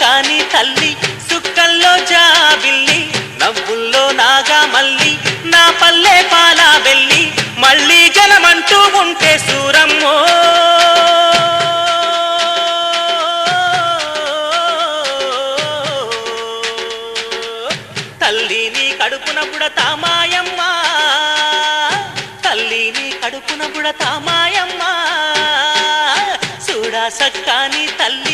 కాని తల్లి సుక్కల్లో జాబిల్లి నవ్వుల్లో నాగా మల్లి నా పల్లె పాలా వెళ్ళి మళ్ళీ జనమంటూ ఉంటే సూరమ్మో. తల్లిని కడుపున బుడతామాయమ్మ తల్లిని కడుపున బుడతామాయమ్మ చూడా సక్కాని తల్లి.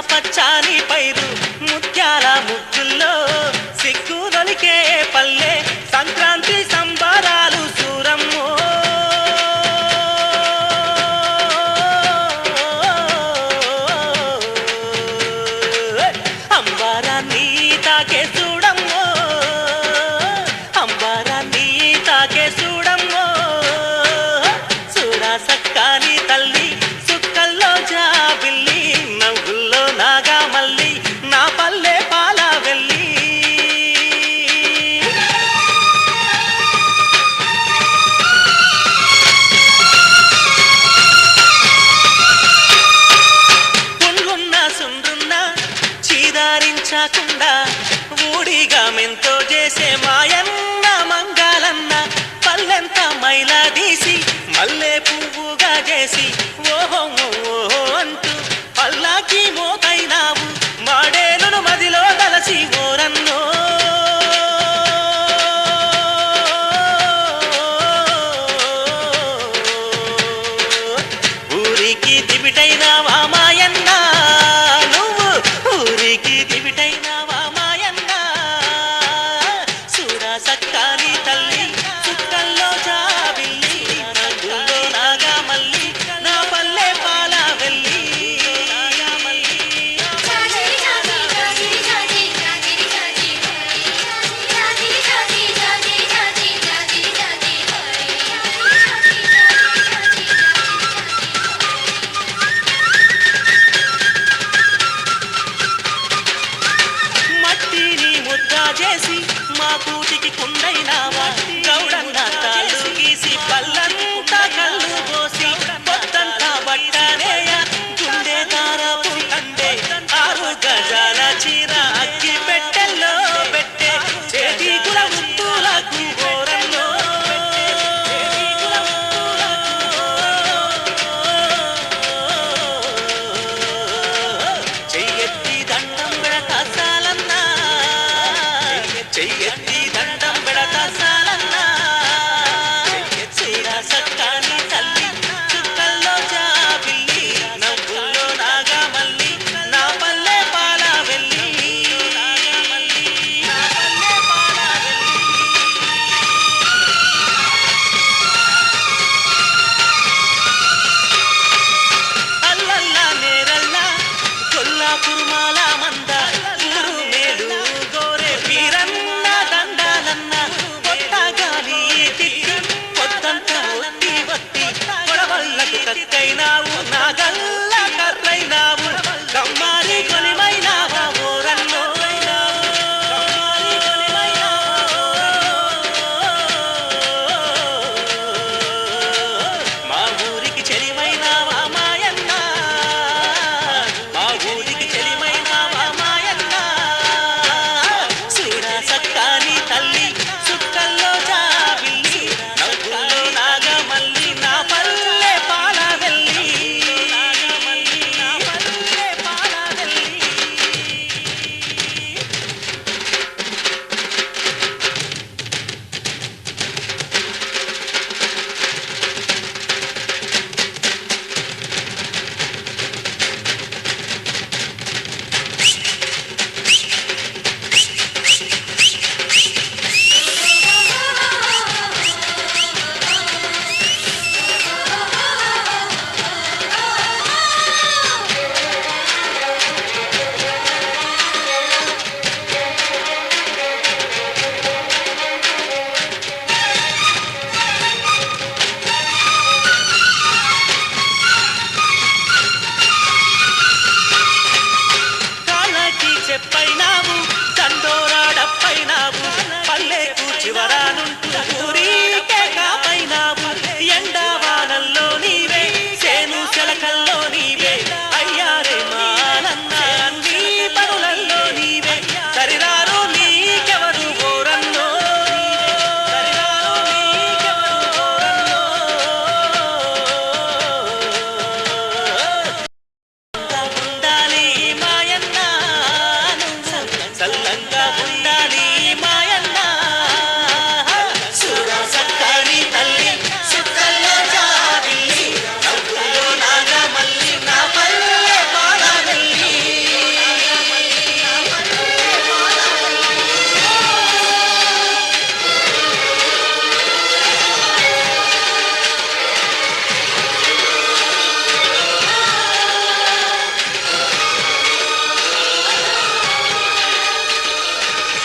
పచ్చాని పైరు చాకుండా ఊడిగా మెంతో చేసే మాయన్న మంగాలన్న పల్లెంత మైలా తీసి మల్లె పువ్వుగా చేసి